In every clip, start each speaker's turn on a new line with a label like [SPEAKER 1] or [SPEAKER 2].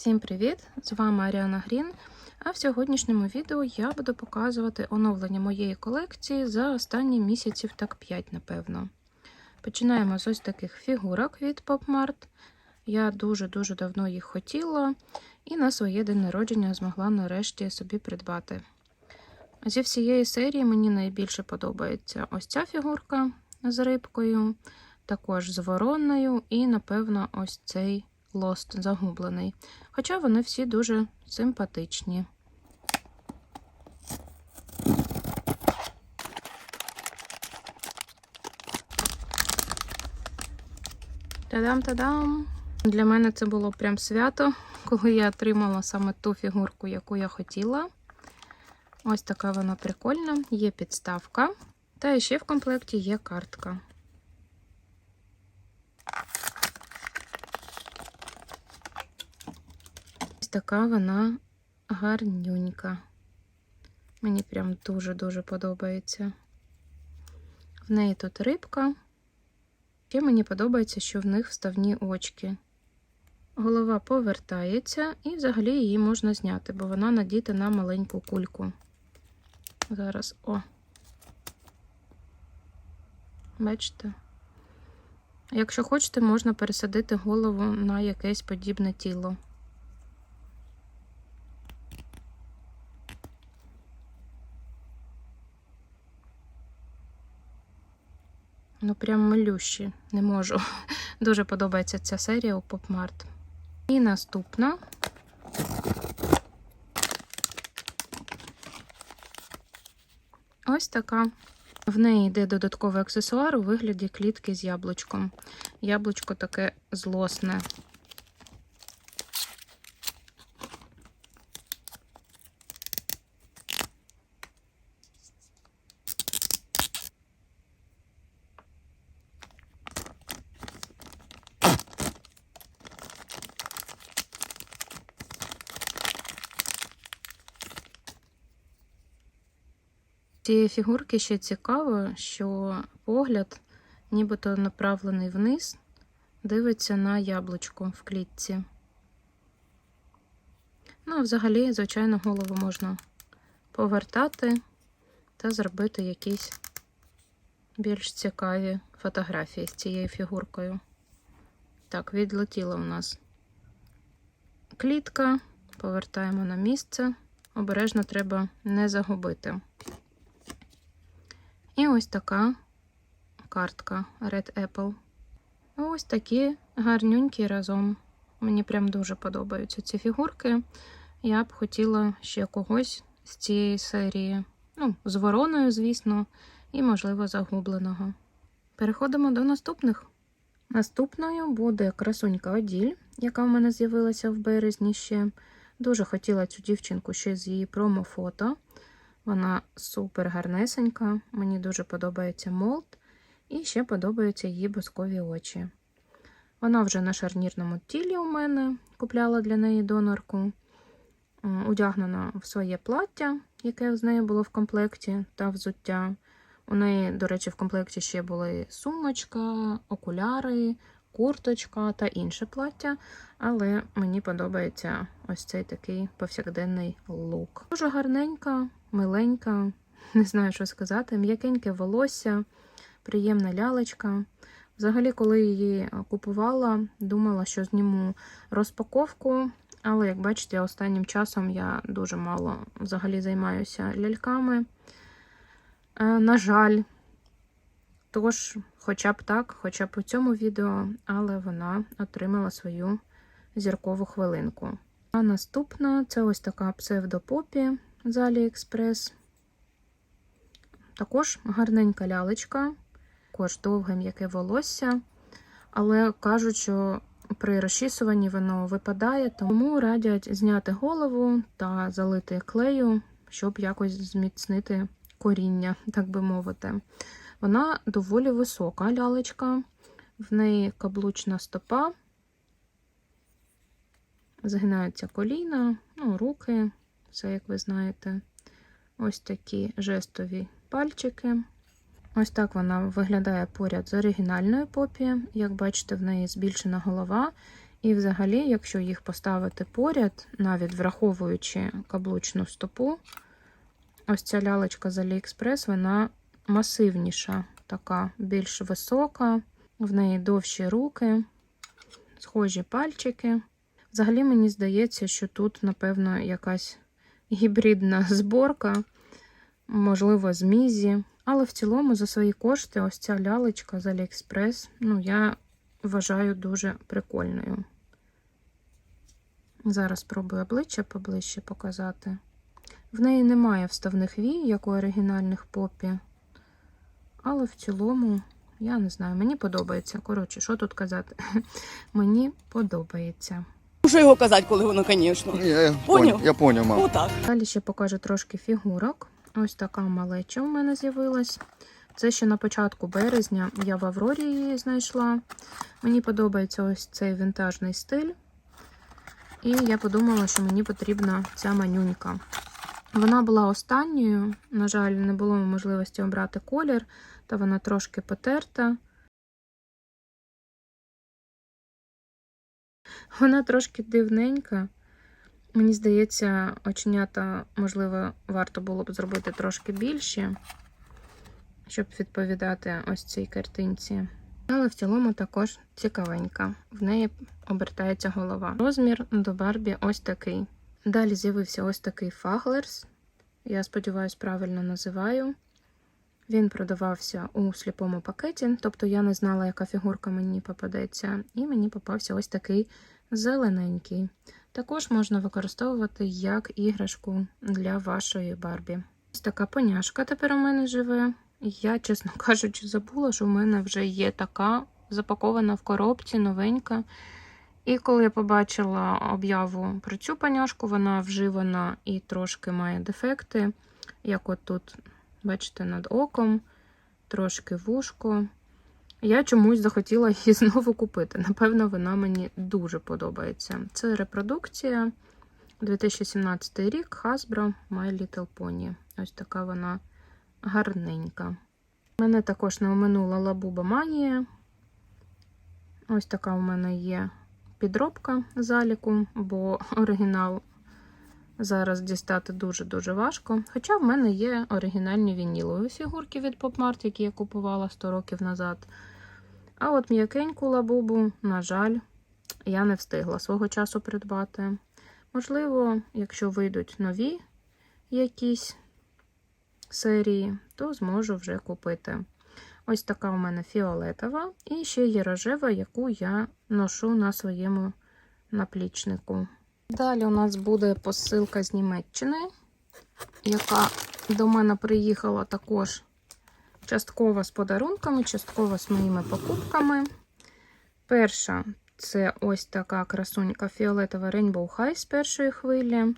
[SPEAKER 1] Всім привіт! З вами Аріана Грін. А в сьогоднішньому відео я буду показувати оновлення моєї колекції за останні місяців, так 5, напевно. Починаємо з ось таких фігурок від PopMart. Я дуже-дуже давно їх хотіла і на своє день народження змогла нарешті собі придбати. Зі всієї серії мені найбільше подобається ось ця фігурка з рибкою, також з вороною, і, напевно, ось цей лост загублений. Хоча вони всі дуже симпатичні. Та-дам-та-дам! Для мене це було прям свято, коли я отримала саме ту фігурку, яку я хотіла. Ось така вона прикольна, є підставка, та ще в комплекті є картка. Така вона гарнюнька. Мені прям дуже-дуже подобається. В неї тут рибка. Ще мені подобається, що в них вставні очки. Голова повертається, і взагалі її можна зняти, бо вона надіта на маленьку кульку. Зараз о. Бачите? Якщо хочете, можна пересадити голову на якесь подібне тіло. Ну, прям малющі, не можу. Дуже подобається ця серія у PopMart. І наступна. Ось така. В неї йде додатковий аксесуар у вигляді клітки з яблучком. Яблучко таке злосне. Цієї фігурки ще цікаво, що погляд, нібито направлений вниз, дивиться на яблучко в клітці. Ну, а взагалі, звичайно, голову можна повертати та зробити якісь більш цікаві фотографії з цією фігуркою. Так, відлетіла у нас клітка, повертаємо на місце. Обережно треба не загубити. І ось така картка Red Apple. Ось такі гарнюнькі разом. Мені прям дуже подобаються ці фігурки. Я б хотіла ще когось з цієї серії. Ну, з вороною, звісно, і, можливо, загубленого. Переходимо до наступних. Наступною буде красунька Оділь, яка в мене з'явилася в березні ще. Дуже хотіла цю дівчинку ще з її промо-фото. Вона супер гарнесенька, мені дуже подобається молд, і ще подобаються її бускові очі. Вона вже на шарнірному тілі у мене купляла для неї донорку, одягнена в своє плаття, яке з нею було в комплекті, та взуття. У неї, до речі, в комплекті ще були сумочка, окуляри, курточка та інше плаття, але мені подобається ось цей такий повсякденний лук. Дуже гарненька, миленька, не знаю, що сказати, м'якеньке волосся, приємна лялечка. Взагалі, коли її купувала, думала, що зніму розпаковку. Але, як бачите, останнім часом я дуже мало взагалі займаюся ляльками. На жаль, тож, хоча б так, хоча б у цьому відео, але вона отримала свою зіркову хвилинку. А наступна це ось така псевдопопі з AliExpress. Також гарненька лялечка, також довге м'яке волосся, але кажуть, що при розчісуванні воно випадає, тому радять зняти голову та залити клею, щоб якось зміцнити коріння, так би мовити. Вона доволі висока лялечка, в неї каблучна стопа, згинаються коліна, ну, руки, все, як ви знаєте. Ось такі жестові пальчики. Ось так вона виглядає поряд з оригінальною попі. Як бачите, в неї збільшена голова І взагалі, якщо їх поставити поряд, навіть враховуючи каблучну стопу, ось ця лялечка з AliExpress, вона масивніша, така більш висока, в неї довші руки, схожі пальчики. Взагалі, мені здається, що тут, напевно, якась гібридна зборка, можливо, з Мізі. Але в цілому, за свої кошти, ось ця лялечка з AliExpress, ну, я вважаю дуже прикольною. Зараз спробую обличчя поближче показати. В неї немає вставних вій, як у оригінальних попі. Але в цілому, я не знаю, мені подобається. Коротше, що тут казати? мені подобається.
[SPEAKER 2] Що його казати, коли воно, звісно.
[SPEAKER 3] Ні, Я,
[SPEAKER 2] Поняв?
[SPEAKER 3] поняв, я поняв, мам.
[SPEAKER 2] Отак.
[SPEAKER 1] Далі ще покажу трошки фігурок. Ось така малеча у мене з'явилась. Це ще на початку березня я в Аврорі її знайшла. Мені подобається ось цей вінтажний стиль. І я подумала, що мені потрібна ця манюнька. Вона була останньою. На жаль, не було можливості обрати колір, та вона трошки потерта. Вона трошки дивненька. Мені здається, оченята, можливо, варто було б зробити трошки більші, щоб відповідати ось цій картинці. Але в цілому також цікавенька. В неї обертається голова. Розмір до Барбі ось такий. Далі з'явився ось такий Фаглерс. Я сподіваюся, правильно називаю. Він продавався у сліпому пакеті, тобто я не знала, яка фігурка мені попадеться, і мені попався ось такий зелененький. Також можна використовувати як іграшку для вашої Барбі. Ось така поняшка тепер у мене живе. Я, чесно кажучи, забула, що в мене вже є така запакована в коробці, новенька. І коли я побачила об'яву про цю поняшку, вона вживана і трошки має дефекти, як от тут, бачите, над оком, трошки вушко. Я чомусь захотіла її знову купити. Напевно, вона мені дуже подобається. Це репродукція 2017 рік Hasbro My Little Pony. Ось така вона гарненька. Мене також не оминула Лабуба Манія. Ось така у мене є підробка заліку, бо оригінал зараз дістати дуже-дуже важко. Хоча в мене є оригінальні вінілові фігурки від Pop Mart, які я купувала 100 років назад. А от м'якеньку лабубу, на жаль, я не встигла свого часу придбати. Можливо, якщо вийдуть нові якісь серії, то зможу вже купити. Ось така у мене фіолетова, і ще є рожева, яку я ношу на своєму наплічнику. Далі у нас буде посилка з Німеччини, яка до мене приїхала також частково з подарунками, частково з моїми покупками. Перша це ось така красунька фіолетова Rainbow High з першої хвилі.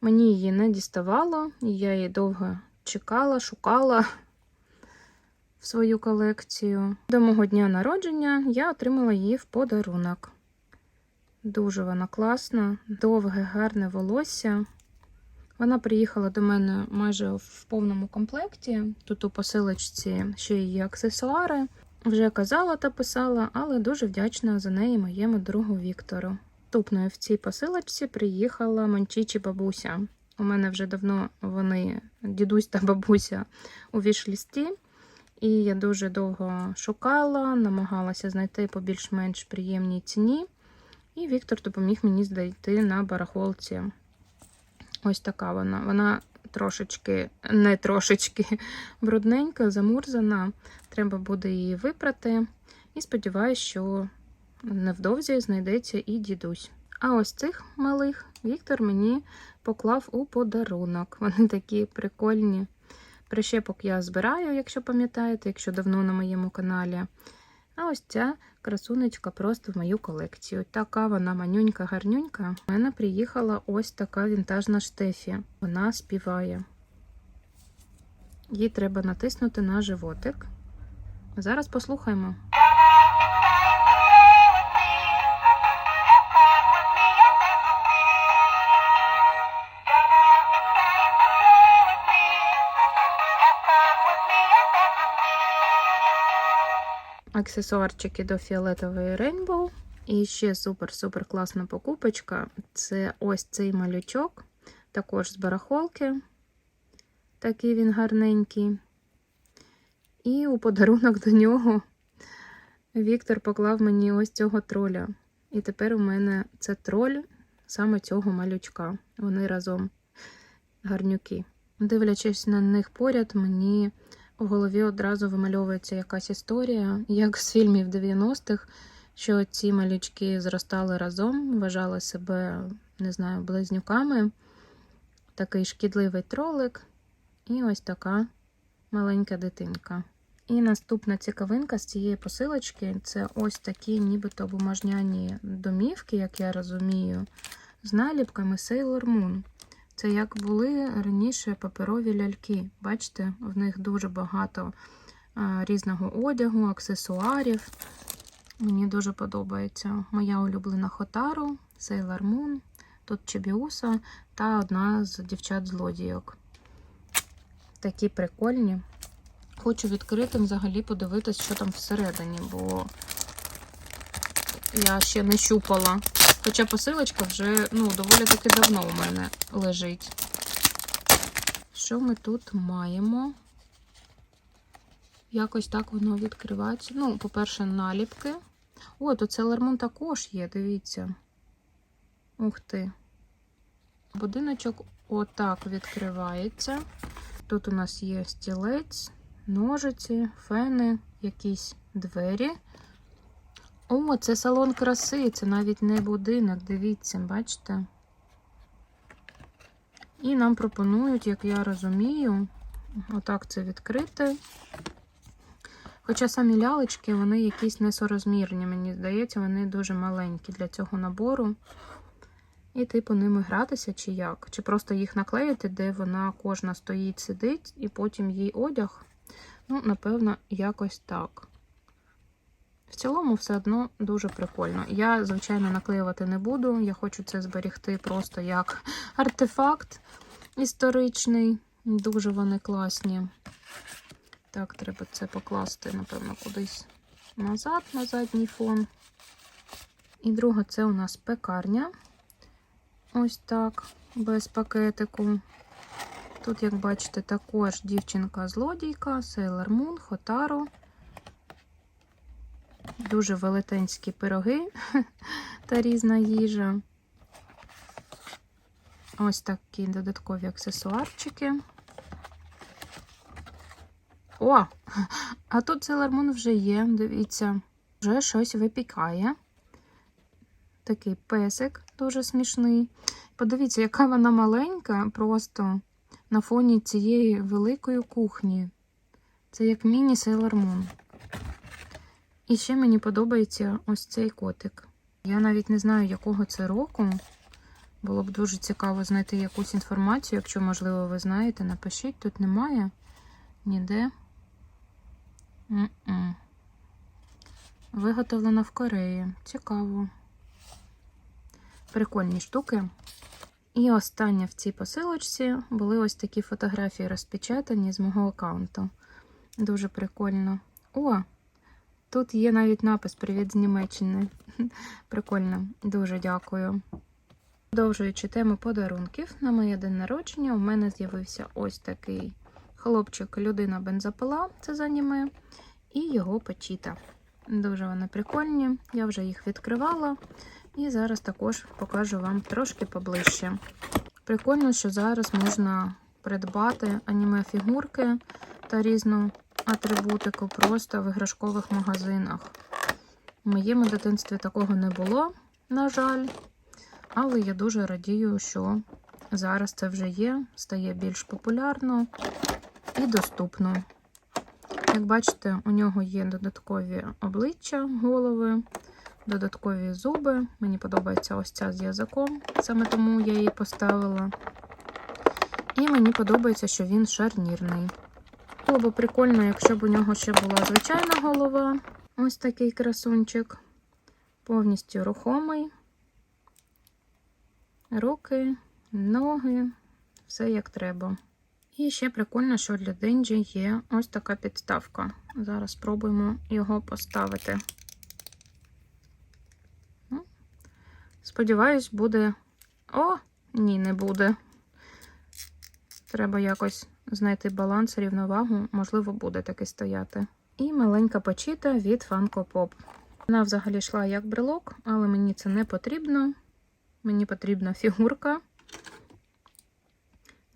[SPEAKER 1] Мені її не діставало, я її довго чекала, шукала в свою колекцію. До мого дня народження я отримала її в подарунок. Дуже вона класна, довге, гарне волосся. Вона приїхала до мене майже в повному комплекті. Тут у посилочці ще її аксесуари. Вже казала та писала, але дуже вдячна за неї моєму другу Віктору. Наступною в цій посилочці приїхала Мончічі бабуся. У мене вже давно вони, дідусь та бабуся, у вішлісті. І я дуже довго шукала, намагалася знайти по більш-менш приємній ціні. І Віктор допоміг мені знайти на барахолці. Ось така вона. Вона трошечки, не трошечки брудненька, замурзана. Треба буде її випрати. І сподіваюся, що невдовзі знайдеться і дідусь. А ось цих малих Віктор мені поклав у подарунок. Вони такі прикольні. Прищепок я збираю, якщо пам'ятаєте, якщо давно на моєму каналі. А ось ця красунечка просто в мою колекцію. Така вона манюнька, гарнюнька. У мене приїхала ось така вінтажна штефі. Вона співає. Їй треба натиснути на животик. Зараз послухаємо. Аксесуарчики до фіолетової Rainbow І ще супер-супер класна покупочка. Це ось цей малючок, також з барахолки. Такий він гарненький. І у подарунок до нього Віктор поклав мені ось цього троля. І тепер у мене це троль саме цього малючка. Вони разом гарнюки. Дивлячись на них поряд, мені в голові одразу вимальовується якась історія, як з фільмів 90-х, що ці малючки зростали разом, вважали себе, не знаю, близнюками. Такий шкідливий тролик, і ось така маленька дитинка. І наступна цікавинка з цієї посилочки це ось такі нібито бумажняні домівки, як я розумію, з наліпками Sailor Moon. Це як були раніше паперові ляльки. Бачите, в них дуже багато а, різного одягу, аксесуарів. Мені дуже подобається. Моя улюблена Хотару, Sailor Moon, тут Чебіуса та одна з дівчат-злодійок. Такі прикольні. Хочу відкрити взагалі подивитись, що там всередині, бо я ще не щупала. Хоча посилочка вже ну, доволі таки давно у мене лежить. Що ми тут маємо? Якось так воно відкривається. Ну, по-перше, наліпки. О, тут Moon також є, дивіться. Ух ти. Будиночок отак відкривається. Тут у нас є стілець, ножиці, фени, якісь двері. О, це салон краси, це навіть не будинок, дивіться, бачите? І нам пропонують, як я розумію, отак це відкрити. Хоча самі лялечки, вони якісь несорозмірні, мені здається, вони дуже маленькі для цього набору. І, типу, ними гратися чи як? Чи просто їх наклеїти, де вона кожна стоїть, сидить, і потім їй одяг. Ну, напевно, якось так. В цілому, все одно дуже прикольно. Я, звичайно, наклеювати не буду. Я хочу це зберігти просто як артефакт історичний. Дуже вони класні. Так, треба це покласти, напевно, кудись назад, на задній фон. І друга це у нас пекарня. Ось так, без пакетику. Тут, як бачите, також дівчинка-злодійка, Sailor Moon, Хотаро. Дуже велетенські пироги та різна їжа. Ось такі додаткові аксесуарчики. О! А тут Moon вже є, дивіться, вже щось випікає. Такий песик дуже смішний. Подивіться, яка вона маленька, просто на фоні цієї великої кухні. Це як міні Sailor Moon. І ще мені подобається ось цей котик. Я навіть не знаю, якого це року. Було б дуже цікаво знайти якусь інформацію. Якщо, можливо, ви знаєте, напишіть. Тут немає ніде. М-м. Виготовлена в Кореї. Цікаво. Прикольні штуки. І останнє в цій посилочці були ось такі фотографії розпечатані з мого аккаунту. Дуже прикольно. О! Тут є навіть напис Привіт з Німеччини. Прикольно, дуже дякую. Продовжуючи тему подарунків, на моє день народження у мене з'явився ось такий хлопчик, людина бензопила, це з аніме, і його печіта. Дуже вони прикольні, я вже їх відкривала. І зараз також покажу вам трошки поближче. Прикольно, що зараз можна придбати аніме-фігурки та різну атрибутику просто в іграшкових магазинах. В моєму дитинстві такого не було, на жаль. Але я дуже радію, що зараз це вже є, стає більш популярно і доступно. Як бачите, у нього є додаткові обличчя, голови, додаткові зуби. Мені подобається ось ця з язиком, саме тому я її поставила. І мені подобається, що він шарнірний. Було б прикольно, якщо б у нього ще була звичайна голова. Ось такий красунчик. Повністю рухомий. Руки, ноги, все як треба. І ще прикольно, що для Денджі є ось така підставка. Зараз спробуємо його поставити. Сподіваюсь, буде. О, ні, не буде. Треба якось знайти баланс, рівновагу. Можливо, буде таки стояти. І маленька почіта від Funko Pop. Вона взагалі йшла як брелок, але мені це не потрібно. Мені потрібна фігурка.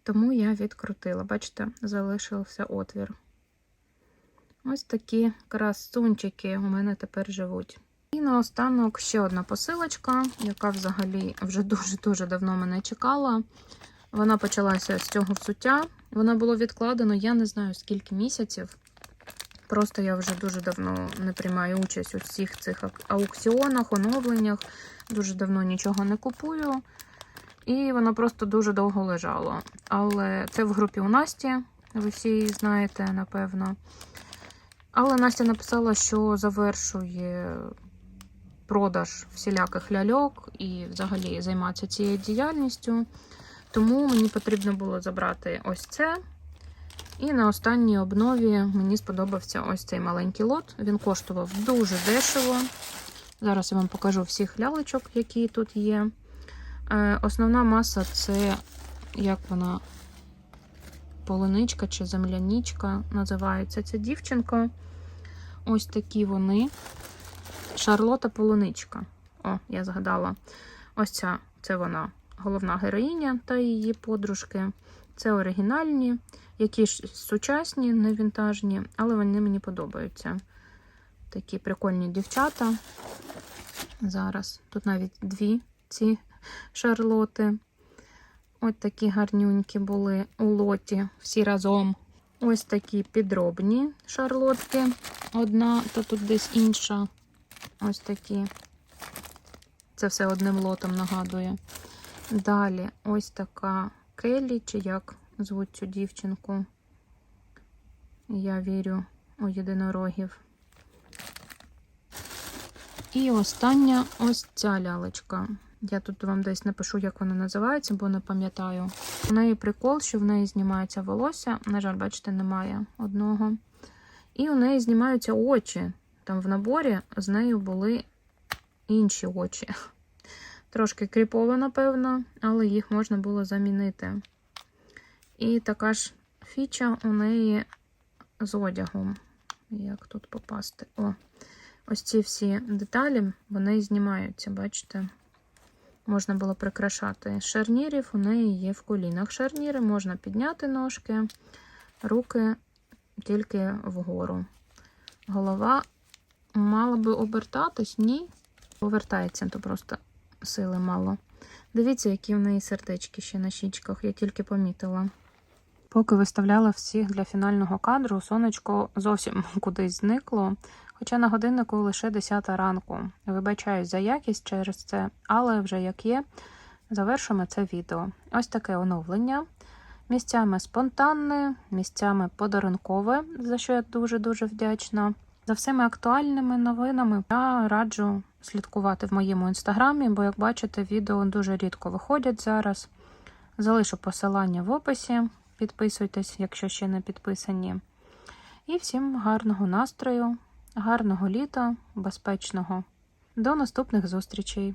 [SPEAKER 1] Тому я відкрутила. Бачите, залишився отвір. Ось такі красунчики у мене тепер живуть. І наостанок ще одна посилочка, яка взагалі вже дуже-дуже давно мене чекала. Вона почалася з цього взуття. Воно було відкладено, я не знаю скільки місяців. Просто я вже дуже давно не приймаю участь у всіх цих аукціонах, оновленнях. Дуже давно нічого не купую. І воно просто дуже довго лежало. Але це в групі у Насті, ви всі її знаєте, напевно. Але Настя написала, що завершує продаж всіляких ляльок і взагалі займається цією діяльністю. Тому мені потрібно було забрати ось це. І на останній обнові мені сподобався ось цей маленький лот. Він коштував дуже дешево. Зараз я вам покажу всіх лялечок, які тут є. Е, Основна маса це як вона полуничка чи земляничка називається ця дівчинка. Ось такі вони. Шарлота Полуничка. О, я згадала. Ось ця це вона, головна героїня та її подружки. Це оригінальні, які ж сучасні, не вінтажні, але вони мені подобаються. Такі прикольні дівчата. Зараз. Тут навіть дві ці шарлоти. Ось такі гарнюнькі були у лоті всі разом. Ось такі підробні шарлотки. Одна, то тут десь інша. Ось такі. Це все одним лотом нагадує. Далі ось така Келі, чи як звуть цю дівчинку. Я вірю у єдинорогів. І остання ось ця лялечка. Я тут вам десь напишу, як вона називається, бо не пам'ятаю. У неї прикол, що в неї знімається волосся. На жаль, бачите, немає одного. І у неї знімаються очі. Там в наборі з нею були інші очі. Трошки кріпово, напевно, але їх можна було замінити. І така ж фіча у неї з одягом. Як тут попасти? О, ось ці всі деталі, вони знімаються, бачите? Можна було прикрашати шарнірів, у неї є в колінах шарніри, можна підняти ножки, руки тільки вгору. Голова мала би обертатись, ні. Повертається, то просто сили мало. Дивіться, які в неї сердечки ще на щічках, я тільки помітила. Поки виставляла всіх для фінального кадру, сонечко зовсім кудись зникло. Хоча на годиннику лише 10 ранку. Вибачаюсь за якість через це, але вже як є, завершимо це відео. Ось таке оновлення. Місцями спонтанне, місцями подарункове, за що я дуже-дуже вдячна. За всіми актуальними новинами я раджу слідкувати в моєму інстаграмі, бо, як бачите, відео дуже рідко виходять зараз. Залишу посилання в описі. Підписуйтесь, якщо ще не підписані. І всім гарного настрою, гарного літа, безпечного. До наступних зустрічей!